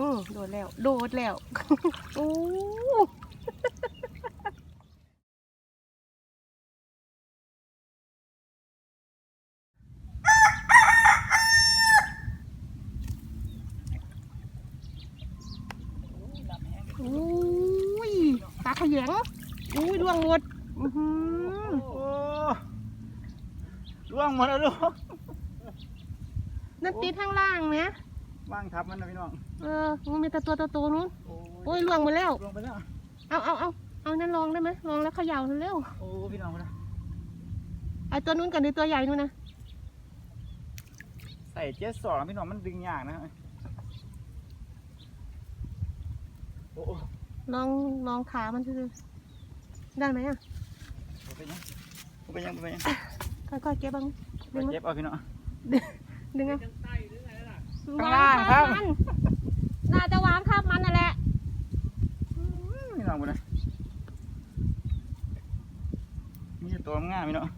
อืมโดดแล้ว โดดแล้วโอ้โอ้ยตาขยงอุ้ยดวงหมดอื้อหือโอ้ล่วงหมดแล้วลูกนั่นตีข้างล่างไหม ว่างทับมันนะพี่น้อง เออมันมีแต่ตัวโตๆนู้นโอ้โอ้ยล่วงหมาแล้วล่วงไปแล้ว เอาเอาเอาเอานั่นลองได้ไหมลองแล้วเขย่าเร็วโอ้พี่น้องคนนะไอตัวนู้นกับในตัวใหญ่นู้นนะใส่เจ็ดสองพี่น้องมันดึงยากนะโอ้โอ้ลองลองขามันดูได้ไหมอะบ่เป็นยังบ่เป็นยังบ่เป็นยังค่อยๆเก็บบ้างดึงมั้ยเจ็บเอาพี่น้อง ดึงอะข้างล่างครับมันน่า จะวางทับมันนั่นแหละพี่น้องคนนะมีแต่ตัวงามพี่น้อง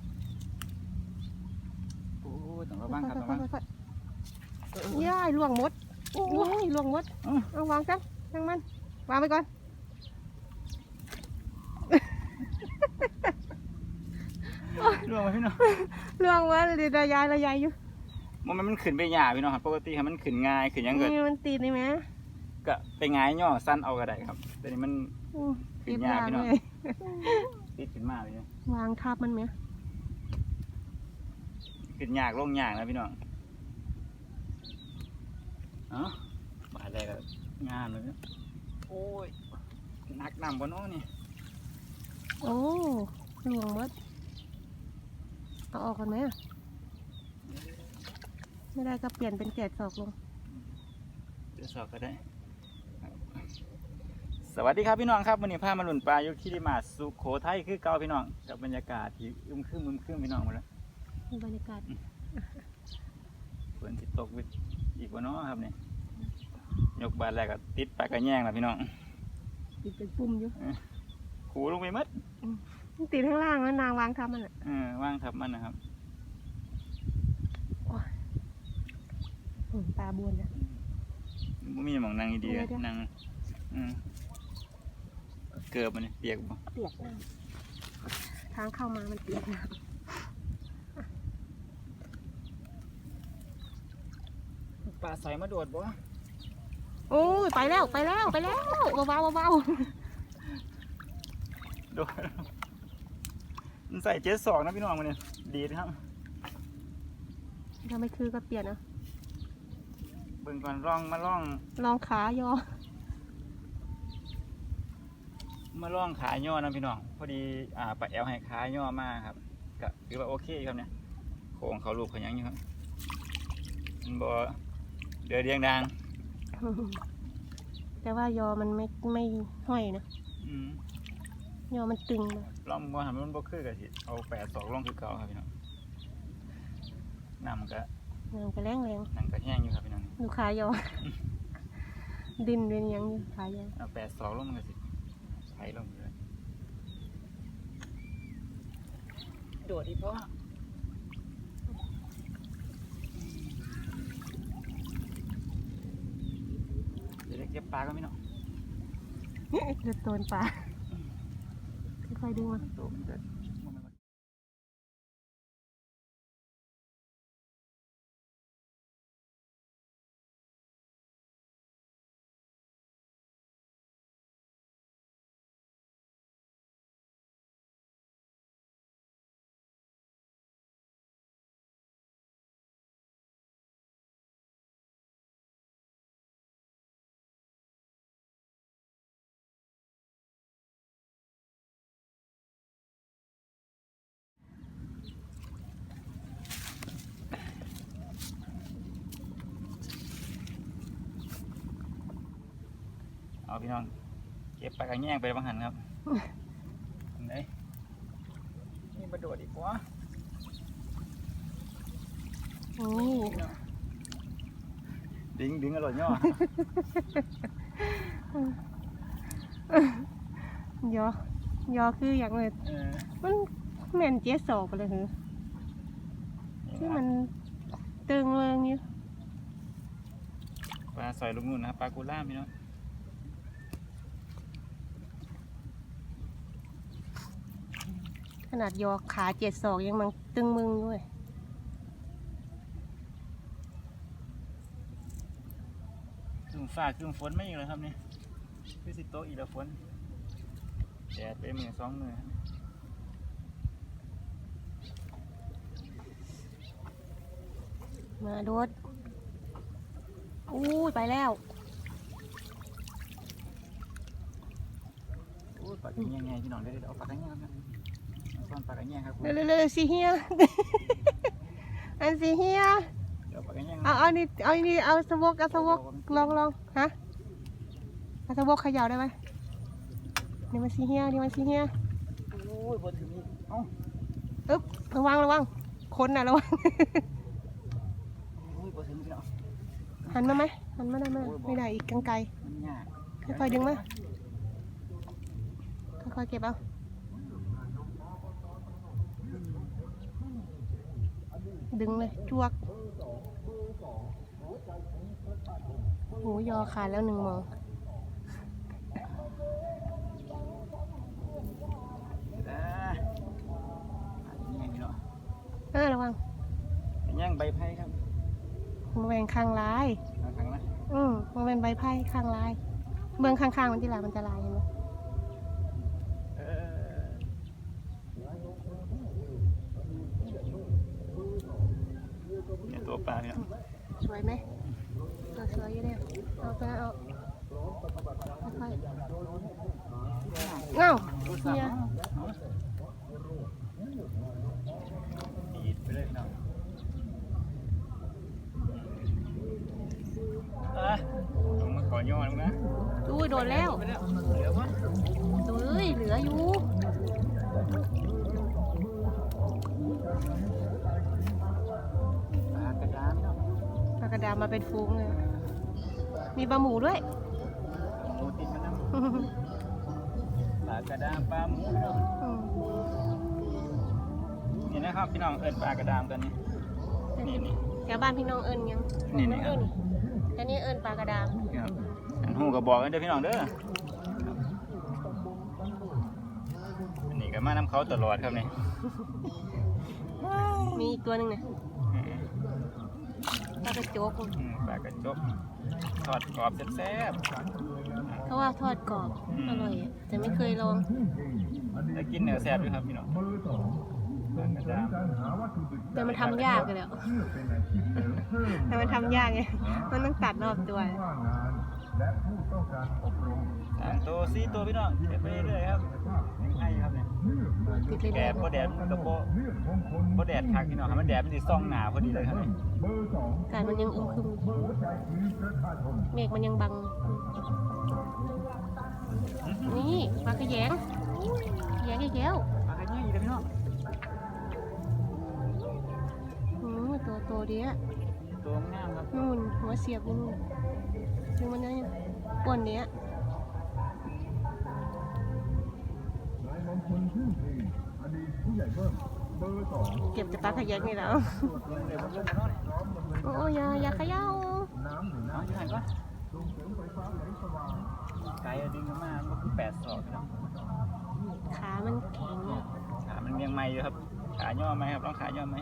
โอ้ต้องระวังครับระวังค่อยๆย่ายล่วงหมดโอ้ยล่วงหมดอื้อเอาวางกันทั้งมันวางไปก่อนล่วงไปพี่น้องล่วงหมดเลยระยายระยายอยู่มันมันขึ้นไปหยาพี่น้องครับปกติครับมันขึ้นง่ายขึ้นหยังเกิดนี่มันตีนี่ไหม ก็ไปง่ายย่อสั้นเอาก็ได้ครับแต่นี่มันอู้ขึ้เก็นบยากวางพี่น้องเลยติดขึ้นมาเลยนะวางทับมันไหมขึ้นยากลงยากนะพี่น้องเอ้าบาดแรกก็งานเลยนะโอ้ยหนักหนำบนโน้นี่โอ้ล่วงหมดเอาออกกันไหมอะไม่ได้ก็เปลี่ยนเป็นแกะศอกลงเดี๋ยวสอบก็ได้ สวัสดีครับพี่น้องครับวันนี้พามาหลุนปลาอยู่ที่ริมาสุโขทัยคือเก่าพี่น้องกับบรรยากาศที่อึมครึมอึมครึมพี่น้องหมดแล้วมีบรรยากาศฝนที่ตกอีกวันน้อครับเนี่ยยกบาดแรกก็ติดปลากระแยงแล้วพี่น้องติดเป็นปุ่มอยู่ขูลงไปหมัดมันติดข้างล่างแล้วนางวางทับมันอะเออว่างทับมันนะครับอืมตาบวนอะบ่มีหมองนั่งดีๆเดี๋ยวๆนั่งอืม เกือบมันนี่เปียกบ่เปียกน้ำทางเข้ามามันเปียกน้ปลาใสมาโดดบ่ำโอ้ยไปแล้วไปแล้วไปแล้วเบาๆเบาโดดมันใส่เจ็ดสองนะพี่น้องมันเนี่ยดีนะครับๆถ้าไม่คือก็เปลี่ยนอะเบิ่งก่อนล่องมาล่องลองขายอ มาล่องขาย่อนะพี่น้อง พอดีอ่าปลาแอลให้ขาย่อมากครับก็ถือว่าโอเคครับเนี่ยโค้งเขาลูกเขาหยังอยู่ครับมันบ่เดือดเดียงดังแต่ว่ายอมันไม่ไม่ห้อยนะอืมยอมันตึงเลยลองบ่หันมันบ่คือก็สิเอาแปดสองลงคือเก่าครับพี่น้องน้ำมันก็มันก็แรงแรงน้ำก็แห้งอยู่ครับพี่น้องๆดูขายอ ดินเป็นหยังอยู่ขายอเอาแปดสองลงมันก็สิ ไหลลงเลยโดดอีกเพราะเดี๋ยวได้เก็บปลาก็ไม่เนาะเดือดโดนปลาค่อยๆดึงมาตัวมันเกิด เอาพี่น้องเก็บปลากระแยงไปบางหันครับไหนนี่มาโดดอีกวะนี่ดึงดึงอร่อยย่อยอยอคืออย่างเลยเออมันแม่นเจ๊สอกไปเลยเหรอที่มันตึงเริงอยู่ปลาสอยลูกนุ่นนะครับปลากูล่ามพี่น้อง ขนาดยอขาเจ็ดศอกยังมันตึงมึงด้วย ครึ่งฟ้าครึ่งฝนไม่อีกเลยครับนี่คือสิโตะอีละฝนแดดไปมือสองมือครับมาโดดอู้ยไปแล้ว โอ้ยปลากระเงี้ยไงพี่น้องเดี๋ยวๆเอาปลากระเงี้ยครับเอาซ่อนปลากระเงี้ยครับคุณเร็วๆๆสิเฮีย อันสิเฮีย เดี๋ยวเอาปลากระเงี้ยเอาเอานี่เอานี่เอาสวกเอาสวกลองลองฮะเอาสวกเขย่าได้ไหมนี่มันสิเฮียนี่มันสิเฮียโอ้ยบนถึงนี่เอ้าอึ๊บระวังระวังคนน่ะระวัง โอ้ยบนถึงพี่น้องหันมาไหมหันมาได้ไหมไม่ได้อีกกังไกลมันยากค่อยๆดึงมาค่อยๆเก็บเอา ดึงเลยจวกหูยอขาดแล้วหนึ่งโมองอ่าปลากระเงี้ยพี่น้องเออระวังกระเงี้ยใบไผ่ครับมันเป็นข้างลายเอาทางนะอืมมันเป็นใบไผ่ข้างลาย เบื้องข้างๆมันที่ลายมันจะลายเห็นไหม เออเนี่ยตัว ปลาเนี่ย สวยไหมสวยอยู่เนี่ยเอาไปเอา เป็นฟูงเลย มีปลาหมูด้วยหมูติดมันนะปลากระดานปลาหมูเนาะอืมนี่นะครับพี่น้องเอิญปลากระดามกันนี่นี่นี่แถวบ้านพี่น้องเอิญยังนี่นี่ครับเออนนี้เอิญปลากระดามครับอันหูก็บอกกันเด้อพี่น้องเด้ออันนี้ก็มาน้ำเขาตลอดครับนี่มีอีกตัวหนึ่งนี่ยอืม ปลากระโจกอืมปลากระจกทอดกรอบแซ่บเขาว่าทอดกรอบอร่อยอะแต่ไม่เคยลองๆได้กินเนื้อแซ่บด้วยครับพี่น้องปลากระดามแต่มันทำยากเลยแล้วแต่มันทำยากไงมันต้องตัดรอบตัว สามตัวสี่ตัวพี่น้องเก็บไปเรื่อยๆครับยังให้ครับเนี่ยติดเลยแดดพอแดดมันก็บ่พอแดดคักพี่น้องครับมันแดดมันสิส่องหนาพอดีเลยครับนี่อากาศมันยังอึมครึมเมฆมันยังบัง นี่ปลากระแยงแยงอีกแล้วปลากระเงี้ยอีกแล้วพี่น้องอืมตัวโตดีอะตัวงามครับนู่นหัวเสียบอยู่นู่นถึงมันยัง อ้วนเนี้ยนายมงคลชื่นเพลงอดีตผู้ใหญ่เบิ้มเบอร์สองเก็บแต่ปลาขยักนี่แล้วเดี๋ยวมันลงมาเนาะนี่พร้อมดำเนินโอ้ยอย่าอย่าเขย่าน้ำหรือเอาน้ำอยู่ไหนก่อนส่งเสริมไฟฟ้าแสงสว่างไก่ดึงกันมามันคือแปดศอกพี่น้องขามันแข็งอะขามันยังไม่อยู่ครับ ขาย่อไหมครับลองขาย่อไหม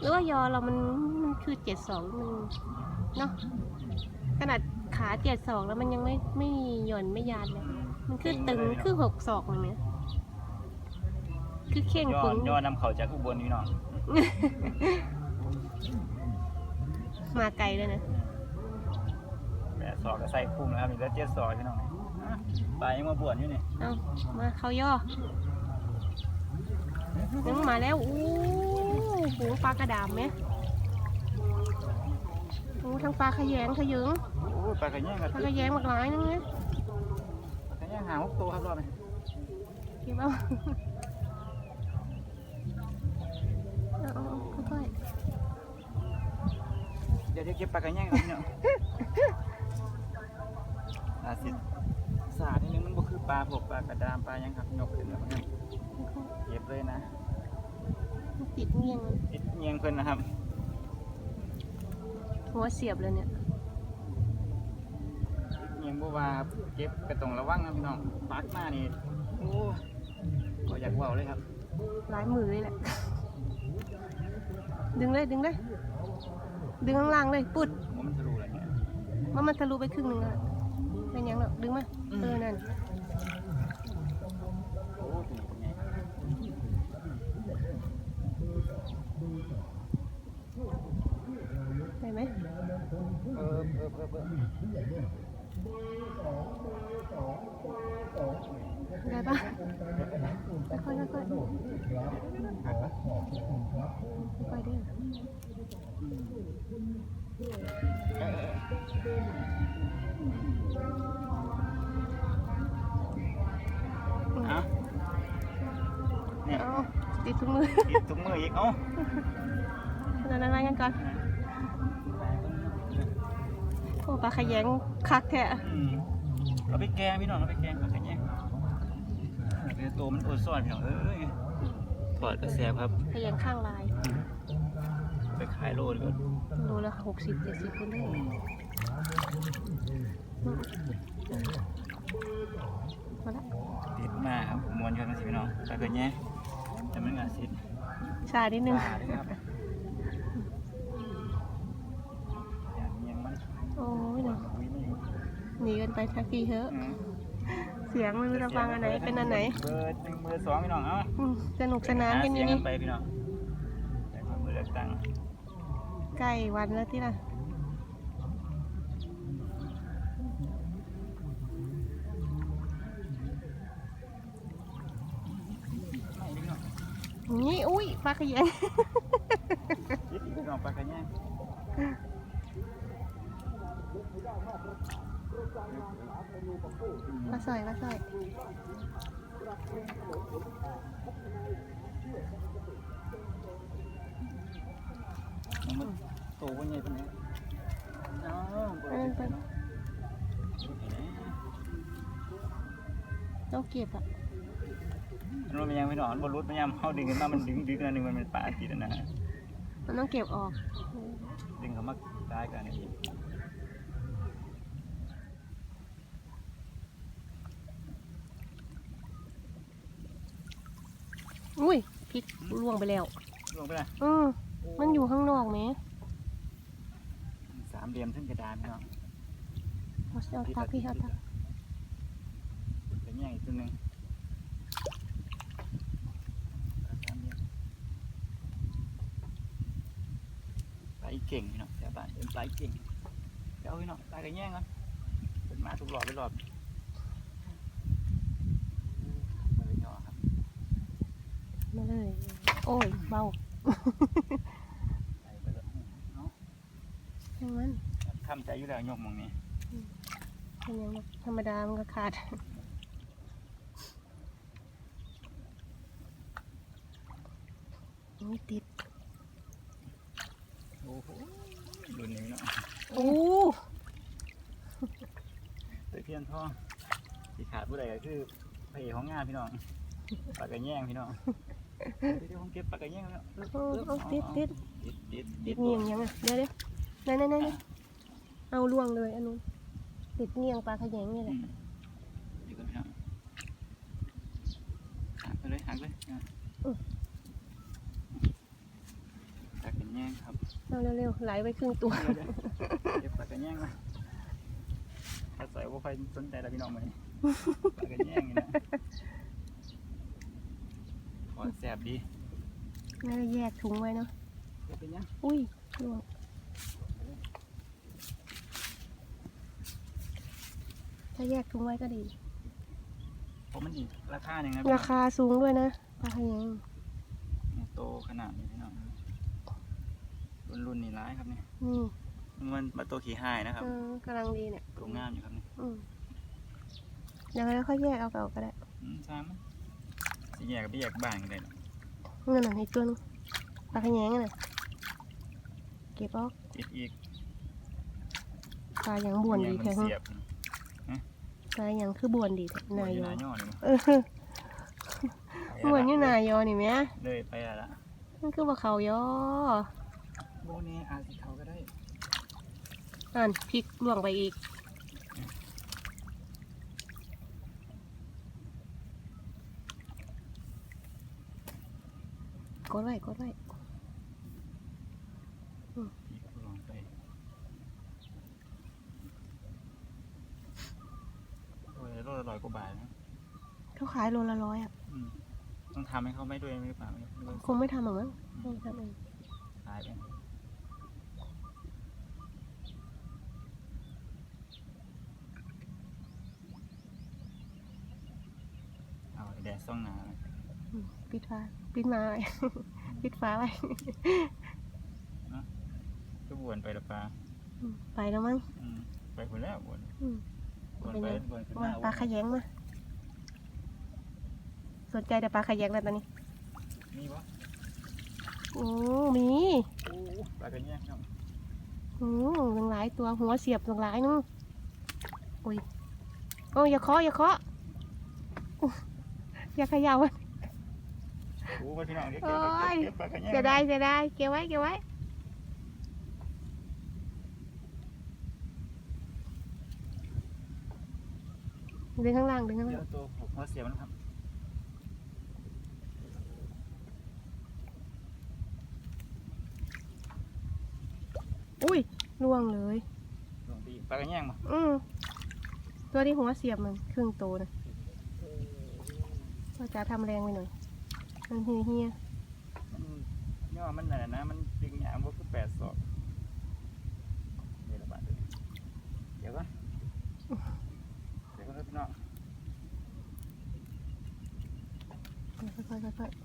หรือว่ายอเรามันมันคือเจ็ดสองมัน เนาะขนาดขาเจ็ดสองแล้วมันยังไม่ไม่หย่อนไม่ยานเลยมันคือตึงคือหกศอกเลยเนี่ยคือเข่งย่อปึงย่อนำเขาจากอุบลพี่น้องมาไกลเลยนะแปดศอกก็ใส่คุ้มแล้วครับนี่แล้วเจ็ดศอกพี่น้องอะปลายังมาบวชอยู่นี่เอามาเขาย่อนึงมาแล้วอู้หูปลากระดามไหมโอ้ทั้งปลาขยงขยึงโอ้ยปลากระเงี้ยกับปลากระแยงมากหลายนึงเนี่ยปลากระเงี้ยหางหกตัวครับรอบนี้คิดว่าเอาเอาเอาค่อยเดี๋ยวเดี๋ยวเก็บปลากระเงี้ยครับพี่น้องอาสิสาดนิดนึงมันบ่คือปลาพวกปลากระดามปลาหยังครับยกขึ้นแล้วมันเก็บเลยนะๆติดเงียง ติดเงียงเพิ่นนะครับ หัวเสียบเลยเนี่ยยังบ่ว่าเก็บกระตรงระวังนะพี่น้องปักมานี่โอ้ก็อยากเว้าเลยครับหลายมือเลยแหละดึงเลยดึงเลยดึงข้างล่างเลยปุดว่ามันทะลุแล้วเนี่ยว่ามันทะลุไปครึ่งหนึงแล้วเป็นหยังหรอกดึงมาอืมเออนั่นโอ้ตัวนี้เป็น ไงครับได้ไหมเออเออเออเออได้ปะค่อยๆค่อยๆค่อยๆดึงเอ้าเนี่ยเอาติดถุงมือติดถุงมืออีกเอ้านั่นอะไรกันก่อน ปลาขยงคักแท้อืมเราไปแกงพี่น้องเราไปแกงผักกระแยงเป็นตัวมันอดซ่อนพี่น้องเอ้ยถอดกระแสบครับขยงข้างลาย ไปขายโลดก่อนโลละหกสิบเจ็ดสิบคนได้มาละติดมาครับมวนกันมาสิพี่น้องผักกระแยงแต่มันงานสิชานิดนึงปลาเลยครับอย่าง ยเนาะอุ้ยไม่อยู่หนีกันไปทักทีเถอะอืมเสียงไม่รู้จะฟังอันไหนเป็นอันไหนเบอร์หนึ่งเบอร์สองพี่น้องเอ้าอืมสนุกสนานกันอเสียู่ยงนี่ไปพี่น้องแต่ความเลือกตั้งใกล้วันแล้วที่ละไม่พี่น้องนี่ อุ้ยปลาขยงยิดพี่น้องปลากระแยง ปลาสอยปลาสอยมันโตกว่าไงเป็นไงเนาะบ่ได้ไปเนาะต้องเก็บอะมันบ่มีหยังพี่น้องมันบ่รุดมันยามเฮาดึงขึ้นมามันดึงดึงอันหนึงมันเป็นปลาติดอันนะมันต้องเก็บออก ดึงเข้ามาตายกันนี่ อุ้ย พริกล่วงไปแล้วลงไปละอืมมันอยู่ข้างนอกไหมสามเหลี่ยมซึ่งกระดานพี่น้องเอาเอาตักพี่เอาตักกระแยงอีกตัวหนึงสามเหลี่ยมปลาอีเก่งพี่น้องแถวบ้านเป็นปลาอีเก่งเดี๋ยวพี่น้องปลากระแยงก่อนเป็นมาทุกรอบไปรอบมาเลยย่อครับ มาเลย โอ้ย เบาใส่ไปแล้วเนาะทั้งมันทำใจอยู่แล้วยกหมองนี้เป็นยังไงธรรมดา มันก็ขาดนี่ติด โอ้โหรุ่นนี้เนาะโอ้ตะเพียนทองสีขาดผู้ใดก็คือพระเอกของงานพี่น้องปากกระแยงพี่น้อง เดี๋ยวผมเก็บปากกระแยงแล้วโอ้เอาติดติดติดติดติดเงียงยังอะเดี๋ยวเดี๋ยวนั่นนั่นนั่นเอาล่วงเลยอันนู้นติดเงียงปลาขยงนี่แหอืละมเดี๋ยวก่อนพี่น้องหักไปเลยหักเลยอะปากกระแยงครับ เอาเร็วๆไหลไปครึ่งตัวเดี๋ยวเดี๋ยวเก็บปากกระแยงมาถ้าใส่ว่าใครสนใจแล้วพี่น้องมานี่ปากกระแยงนี่นะ ขอแสบดีน่าจะแยกถุงไว้เนาะเก็บเป็นยังอุ้ยล่วงถ้าแยกถุงไว้ก็ดีผมมันอีกราคาหนึ่งนะราคาสูงด้วยนะปลาขยงนี่โตขนาดนี้พี่น้องรุ่นรุ่นนี่ร้ายครับเนี่ยนี่มันมาตัวขี่ห้ายนะครับเออกำลังดีเนี่ยตัวงามอยู่ครับนี่อืมเดี๋ยวเราค่อยแยกเอาเก่าก็ได้อืมซ้ำมัน สิแยกกับพี่แยกบ้านกันเลยเนาะเงินหน่อยอีกตัวนึงปลาขยงน่ะเก็บออกติดอีกปลาอย่างบ่วนดีมัแท้เสียบปลาอย่างคือบ่วนดีแท้นานายยนาอย่อเลยมั้งเออบ่วนอยู่นายอนี่แหม่เลยไปแล้วละมันคือว่าเขายอโบนี่อาจสิเขาก็ได้นั่นพริกล่วงไปอีก กดไว้กดไว้อีกลองไปโอ้ยโลละร้อยกว่าบาทนะเขาขายโลละร้อยอะ อืมต้องทำให้เขาไม่ด้วยหรือเปล่าไม่รู้คงไม่ทำหรอกมั้งไม่ทำเองขายไปเอาแดดส่องหนาอืม ปิดฟ้าปิดมาไว้ ปิดฟ้าไว้ ก็บวนไปละปลาอืมไปแล้วมั้งอืมไปคนแล้วบวนอืมบวนไปบวนขึ้นมามาปลาขยงมาสนใจแต่ปลาขยงแล้วตอนนี้มีปะโอ้มีโอ้ปลากระเนี้ยครับอืมหลงหลายตัวหัวเสียบหลงหลายนึงโอ้ยโอ้ยอย่าเคาะอย่าเคาะอุ๊ยอย่าเขย่ามัน โอ้ไปพี่น้องเดี๋ยวโอ้เก็บยเก็บปลากระเนี้ยเสียดายเสียดายเก็บไว้เก็บไว้ดึงข้างล่างดึงข้างเดี๋ยล่างวตัวหัวเสียมันครับอุ้ยล่วงเลยลงไปอีกปลากระเนี้ยมาอืมตัวที่หัวเสียบมันครึ่งโตนะก็จะทำแรงไปหน่อย มันเฮียเฮียมันย่อมันน่ะนะ มันดึงหยางพวกคือแปดศอกเดี๋ยวระบาดเลยเดี๋ยวก่อนเดี๋ยวก่อนครับพี่น้องค่อยๆค่อยๆ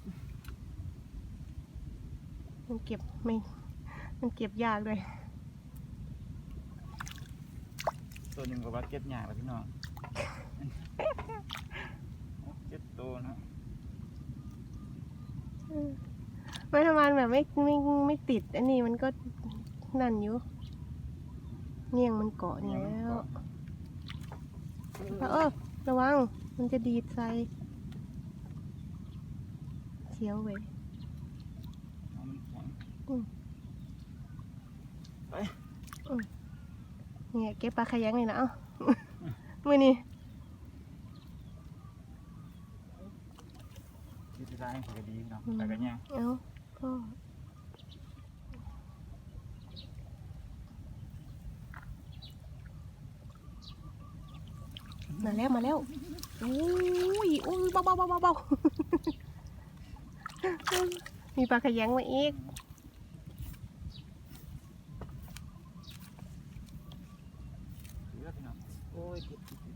มันเก็บไม่ มันเก็บยากเลยตัวหนึ่งกับว่าเก็บหยางแล้วพี่น้องเก็บตัวนะ ไม่ทำงานแบบไม่ไม่ไม่ติด อันนี้มันก็นั่นอยู่เงี่ยงมันเกาะเนี่ยแล้วเออระวัง มันจะดีดใส่เสียวเว้ยเอามันแข็งเนี่ยเก็บปลาขยังเลยนะเอ้ามือนี่ ที่ที่ร้านเขาก็ดีพี่น้องปลากระเนี้ยเอ้าพ่อมาแล้วมาแล้วอุ้ยอุ้ยเบาเบาเบาเบาเบามีปลาขยังมาอีก เลือพี่น้องโอ้ยเก็บเก็บเก็บ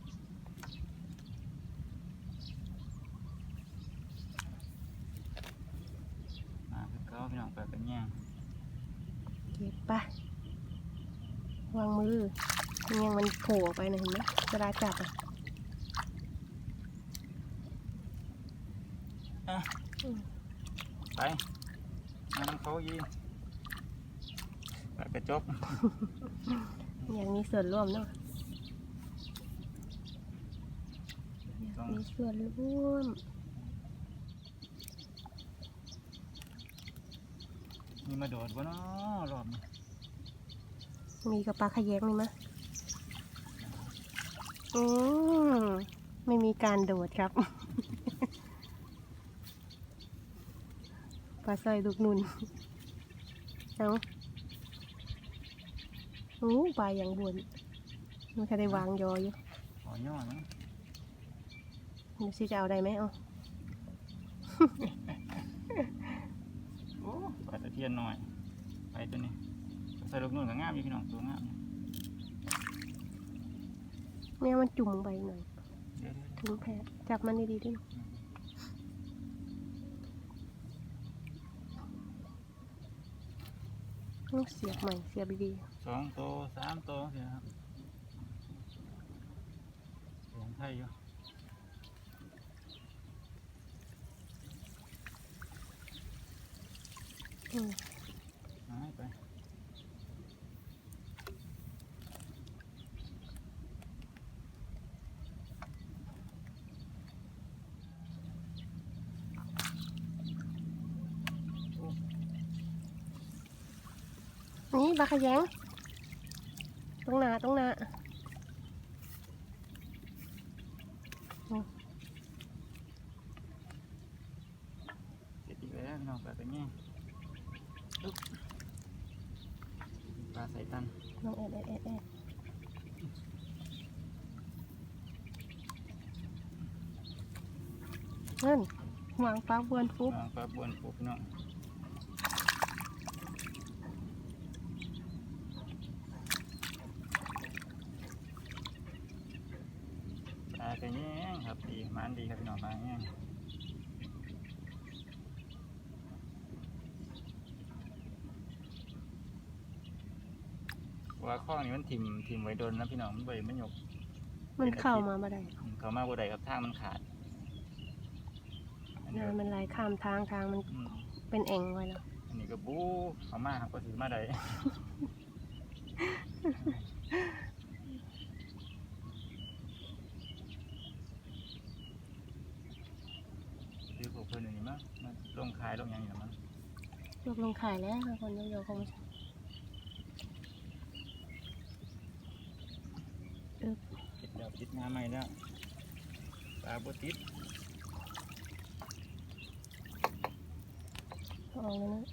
มาคือเขาพี่น้องปลากระเนี้ย เก็บปะวางมือมันยังมันโผล่ออกไปนะเห็นไหมเว ลาจับอะไปมาน้ำเขายิงปลากระจกอยากมีส่วนร่วมเนาะอยากมีส่วนร่วมมีมาโดดวะเนาะรอบนี้มีกับปลาขยงมีมะ อืมไม่มีการโดดครับปลาสร้อยลูกนุนเอาโอ้ปลาอย่างบวนมันแค่ได้วางยออยู่ขอย่อนะดูสิจะเอาได้ไหมเอ๋อโอ้ปลาตะเพียนหน่อย ไปตัวนี้ใส่ลูกนุ่นกับงามอยู่พี่น้องตัวงาม แม่มันจุ่มลงไปหน่อยเดี๋ยวเดี๋ยวถึงแพ้จับมันดีๆด้วยต้องเสียบใหม่ เสียบดีสองตัวสามตัวเสียครับเสียงไทยอยู่ๆอืม หายไป นี่ปลาขยงตรงหน้าตรงหน้าเสร็จอีกแล้วพี่น้องปลาตัวนี้อึ๊บปลาใส่ตันน้องแอดแอดแอดแอดนั่นวางปลาบวนปุ๊บอ่าปลาบวนปุ๊บพี่น้องปลากระแยงครับดีมันดี ครับพี่น้องปลากระแยงว่าข้อนี้มันทิมทิมไว้โดนนะพี่น้องมันใบมันหยกมันเข้ามาบ่ได้อืมเขามาบ่ได้ครับทางมันขาดอันนี้น้ำมันไหลข้ามทางทางมันอืมเป็นเองไว้แล้ว อันนี้ก็บู๊เขามาครับก็ถือมาได้ คือพวกเพิ่นอันนี้มั้งมาลงขายลงหยังอยู่มั้ง ยกลง ขายแล้วคนโยกๆคงติดแล้วติดงานใหม่แล้วปลาบ่ติดเอาเลยนะ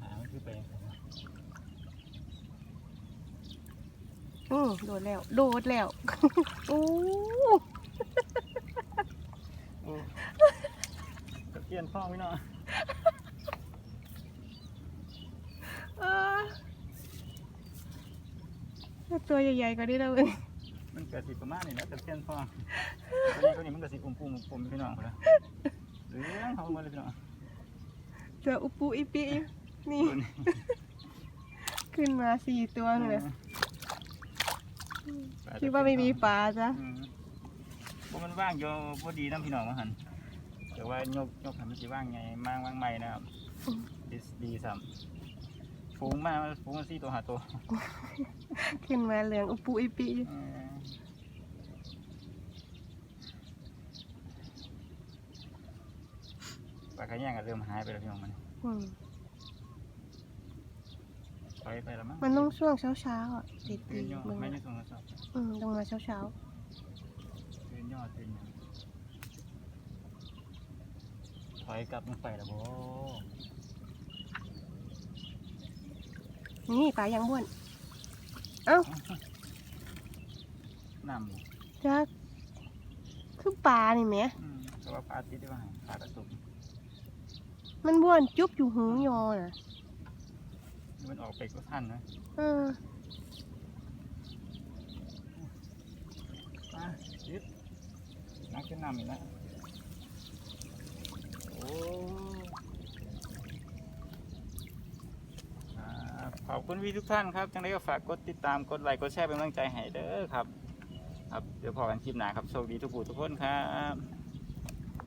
หามันคือไป อือโดดแล้ว โดดแล้วโอ้โอ้ตะเกียนพ่อพี่น้องเออตัวใหญ่ๆกว่านี้แล้วเว้ยมันเกิดสิประมาณนี้แล้วตะเกียนพ่อตัวนี้ตัวนี้มันก็สิอุ้มปุ่มอุ้มปุ่มพี่น้องพุ่นละเหลืองเขาหมดเลยพี่น้องตัวอุปุอีปีนี่ตัวนี้ขึ้นมาสี่ตัวเลยอืม คิดว่าไม่มีปลาจ้ะอืมพวกมันว่างอยู่พอดีน้ำพี่น้องมาหันแต่ว่ายกยกให้มันสิว่างไงมางว่างใหม่นะครับดีดีซ้ำฟูงมากฟูงมาสี่ตัวหาตัวขึ้นมาเหลืองอุปุอีปีเออปลากระแยงก็เริ่มหายไปแล้วพี่น้องมัน อืม ถอยไปแล้วมั้งมันต้องช่วงเช้าๆอะตีตีตื่นย่อมึงไม่อะได้ส่งโทรศัพท์อืมต้องมาเช้าตื่นย่อตื่นหยังถอยกลับมันไปแล้วโบๆนี่ปลายังบ้วน เอ้าน้ำบ่จ้าคือปลานี่แหมอืมแต่ว่าปลาติดได้ว่าปลากระตุกมันบ้วนจุ๊บอยู่หูยอน่ะ มันออกไปก็ทันนะเออมายึดนักขึ้นนำอีกแล้วโอ้อ่าขอบคุณพี่ทุกท่านครับจังได้ก็ฝากกดติดตามกดไลค์กดแชร์เป็นกำลังใจให้เด้อครับ ครับ เดี๋ยวพอกันคลิปหน้าครับ โชคดีทุกผู้ทุกคนครับ